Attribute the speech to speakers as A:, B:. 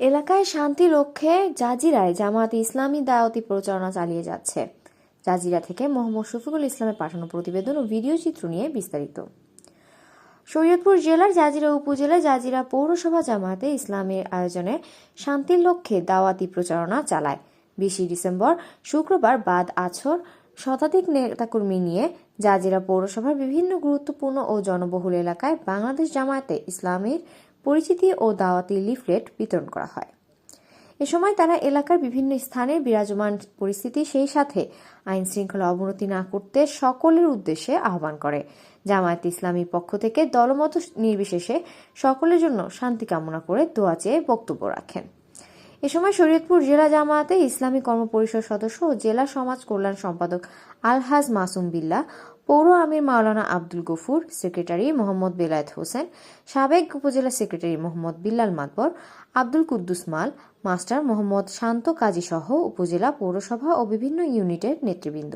A: এলাকায় শান্তি লক্ষ্যে জাজিরায় জামায়াতে ইসলামী দাওয়াতি প্রচারণা চালিয়ে যাচ্ছে। জাজিরা থেকে মোহাম্মদ শফিকুল ইসলামের পাঠানো প্রতিবেদন ও ভিডিও চিত্র নিয়ে বিস্তারিত। শরীয়তপুর জেলার জাজিরা উপজেলায় জাজিরা পৌরসভা জামায়াতে ইসলামের আয়োজনে শান্তির লক্ষ্যে দাওয়াতি প্রচারণা চালায়। বিশে ডিসেম্বর শুক্রবার বাদ আছর শতাধিক নেতাকর্মী নিয়ে জাজিরা পৌরসভার বিভিন্ন গুরুত্বপূর্ণ ও জনবহুল এলাকায় বাংলাদেশ জামায়াতে ইসলামের পরিচিতি ও দাওয়াতি লিফলেট বিতরণ করা হয়। এ সময় তারা এলাকার বিভিন্ন স্থানে বিরাজমান পরিস্থিতি সেই সাথে আইন শৃঙ্খলা অবনতি না করতে সকলের উদ্দেশ্যে আহ্বান করে। জামায়াত ইসলামী পক্ষ থেকে দলমত নির্বিশেষে সকলের জন্য শান্তি কামনা করে দোয়া চেয়ে বক্তব্য রাখেন। এ সময় শরীয়তপুর জেলা জামায়াতে ইসলামী কর্মপরিষদ সদস্য ও জেলা সমাজ কল্যাণ সম্পাদক আলহাজ মাসুম বিল্লাহ পৌর আমির মাওলানা আব্দুল গফুর, সেক্রেটারি মোহাম্মদ বেলায়েত হোসেন, সাবেক উপজেলা সেক্রেটারি মোহাম্মদ বিল্লাল মাতবর, আব্দুল কুদ্দুস মাল, মাস্টার মোহাম্মদ শান্ত কাজী সহ উপজেলা পৌরসভা ও বিভিন্ন ইউনিটের নেতৃবৃন্দ।